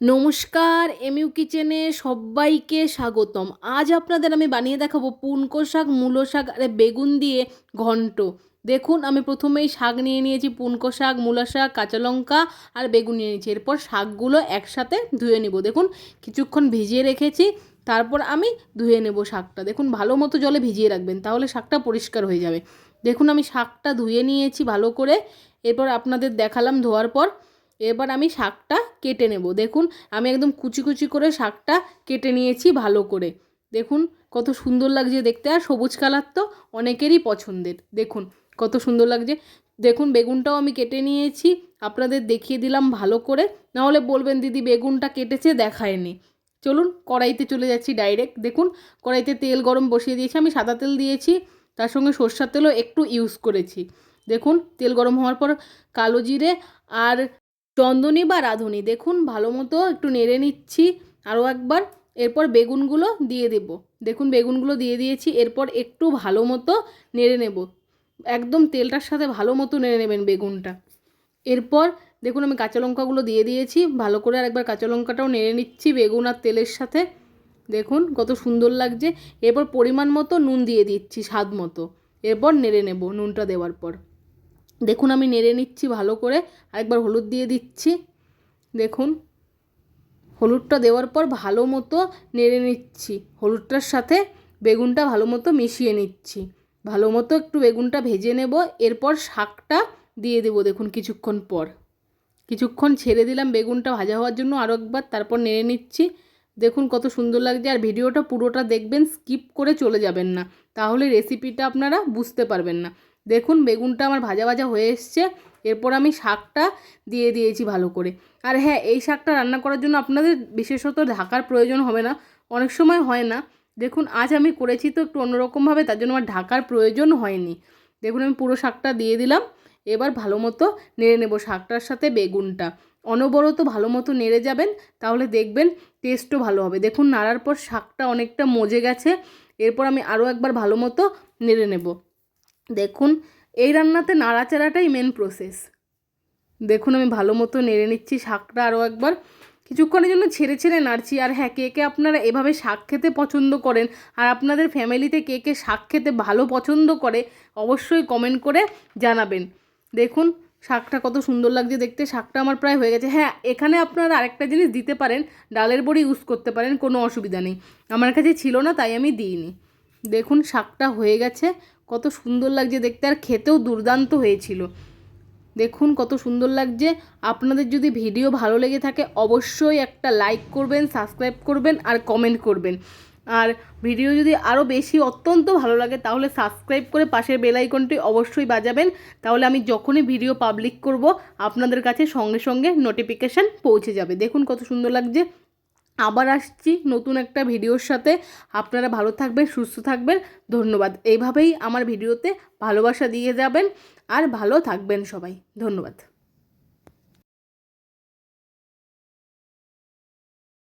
নমস্কার, এমইউ কিচেনে সবাইকে স্বাগতম। আজ আপনাদের আমি বানিয়ে দেখাবো পুনকো শাক, মূলো শাক আর বেগুন দিয়ে ঘন্ট। দেখুন, আমি প্রথমেই শাক নিয়ে নিয়েছি, পুনকো শাক, মূলা শাক, কাঁচা লঙ্কা আর বেগুন নিয়ে নিয়েছি। এরপর শাকগুলো একসাথে ধুয়ে নেব। দেখুন, কিছুক্ষণ ভিজিয়ে রেখেছি, তারপর আমি ধুয়ে নেব শাকটা। দেখুন, ভালো মতো জলে ভিজিয়ে রাখবেন, তাহলে শাকটা পরিষ্কার হয়ে যাবে। দেখুন, আমি শাকটা ধুয়ে নিয়েছি ভালো করে। এরপর আপনাদের দেখালাম ধোয়ার পর এবার আমি শাকটা কেটে নেব। দেখুন, আমি একদম কুচি কুচি করে শাকটা কেটে নিয়েছি ভালো করে। দেখুন, কত সুন্দর লাগছে দেখতে। আর সবুজ কালার তো অনেকেরই পছন্দের। দেখুন, কত সুন্দর লাগছে। দেখুন, বেগুনটাও আমি কেটে নিয়েছি। আপনাদের দেখিয়ে দিলাম ভালো করে। নাহলে বলবেন, দিদি, বেগুনটা কেটেছে, দেখায়নি। চলুন, কড়াইতে চলে যাচ্ছি ডাইরেক্ট। দেখুন, কড়াইতে তেল গরম বসিয়ে দিয়েছি। আমি সাদা তেল দিয়েছি। তার সঙ্গে সর্ষার তেলও একটু ইউজ করেছি। দেখুন, তেল গরম হওয়ার পর কালো জিরে আর চন্দনী বা রাঁধুনি। দেখুন, ভালো মতো একটু নেড়ে নিচ্ছি। আরও একবার। এরপর বেগুনগুলো দিয়ে দেব। দেখুন, বেগুনগুলো দিয়ে দিয়েছি। এরপর একটু ভালো মতো নেড়ে নেব। একদম তেলটার সাথে ভালো মতো নেড়ে নেবেন বেগুনটা। এরপর দেখুন, আমি কাঁচা লঙ্কাগুলো দিয়ে দিয়েছি। ভালো করে আরেকবার কাঁচা লঙ্কাটাও নেড়ে নিচ্ছি বেগুন আর তেলের সাথে। দেখুন, কত সুন্দর লাগছে। এরপর পরিমাণ মতো নুন দিয়ে দিচ্ছি, স্বাদ মতো। এরপর নেড়ে নেব নুনটা দেওয়ার পর। দেখুন আমি নেড়ে নিচ্ছি ভালো করে, আরেকবার হলুদ দিয়ে দিচ্ছি। দেখুন, হলুদটা দেওয়ার পর ভালো মতো নেড়ে নিচ্ছি। হলুদটার সাথে বেগুনটা ভালো মতো মিশিয়ে নিচ্ছি। ভালো মতো একটু বেগুনটা ভেজে নেব, এরপর শাকটা দিয়ে দেবো দেখুন কিছুক্ষণ পর। কিছুক্ষণ ছেড়ে দিলাম বেগুনটা ভাজা হওয়ার জন্য আরও একবার, তারপর নেড়ে নিচ্ছি। দেখুন কত সুন্দর লাগছে আর ভিডিওটা পুরোটা দেখবেন, স্কিপ করে চলে যাবেন না। তাহলে রেসিপিটা আপনারা বুঝতে পারবেন না। দেখুন বেগুনটা আমার ভাজা ভাজা হয়ে এসছে, এরপর আমি শাকটা দিয়ে দিয়েছি ভালো করে। আর হ্যাঁ এই শাকটা রান্না করার জন্য আপনাদের বিশেষত ঢাকার প্রয়োজন হবে না, অনেক সময় হয় না। দেখুন আজ আমি করেছি তো একটু অন্যরকমভাবে, তার জন্য আমার ঢাকার প্রয়োজন হয়নি। দেখুন আমি পুরো শাকটা দিয়ে দিলাম, এবার ভালো মতো নেড়ে নেব শাকটার সাথে বেগুনটা। অনবরত ভালো মতো নেড়ে যাবেন, তাহলে দেখবেন টেস্টও ভালো হবে। দেখুন, নাড়ার পর শাকটা অনেকটা মজে গেছে, এরপর আমি আরও একবার ভালো মতো নেড়ে নেব। দেখুন, এই রান্নাতে নাড়াচাড়াটাই মেন প্রসেস দেখুন, আমি ভালো মতো নেড়ে নিচ্ছি শাকটা আরও একবার। কিছুক্ষণের জন্য ছেড়ে ছেড়ে নাড়ছি, আর হ্যাঁ কে কে আপনারা এভাবে শাক খেতে পছন্দ করেন, আর আপনাদের ফ্যামিলিতে কে কে শাক খেতে ভালো পছন্দ করে, অবশ্যই কমেন্ট করে জানাবেন। দেখুন শাকটা কত সুন্দর লাগছে দেখতে, শাকটা আমার প্রায় হয়ে গেছে। হ্যাঁ এখানে আপনারা আরেকটা জিনিস দিতে পারেন, ডালের বড়ি ইউজ করতে পারেন, কোনো অসুবিধা নেই। আমার কাছে ছিল না, তাই আমি দিইনি। দেখুন, শাকটা হয়ে গেছে, কত সুন্দর লাগছে দেখতে, আর খেতেও দুর্দান্ত হয়েছিল। দেখুন, কত সুন্দর লাগছে। আপনাদের যদি ভিডিও ভালো লেগে থাকে, অবশ্যই একটা লাইক করবেন সাবস্ক্রাইব করবেন, আর কমেন্ট করবেন। আর ভিডিও যদি আরও বেশি অত্যন্ত ভালো লাগে, তাহলে সাবস্ক্রাইব করে পাশের বেল আইকনটি অবশ্যই বাজাবেন। তাহলে আমি যখনই ভিডিও পাবলিক করব, আপনাদের কাছে সঙ্গে সঙ্গে নোটিফিকেশান পৌঁছে যাবে। দেখুন কত সুন্দর লাগছে। আবার আসছি নতুন একটা ভিডিওর সাথে। আপনারা ভালো থাকবেন, সুস্থ থাকবেন। ধন্যবাদ। এইভাবেই আমার ভিডিওতে ভালোবাসা দিয়ে যাবেন। আর ভালো থাকবেন সবাই। ধন্যবাদ।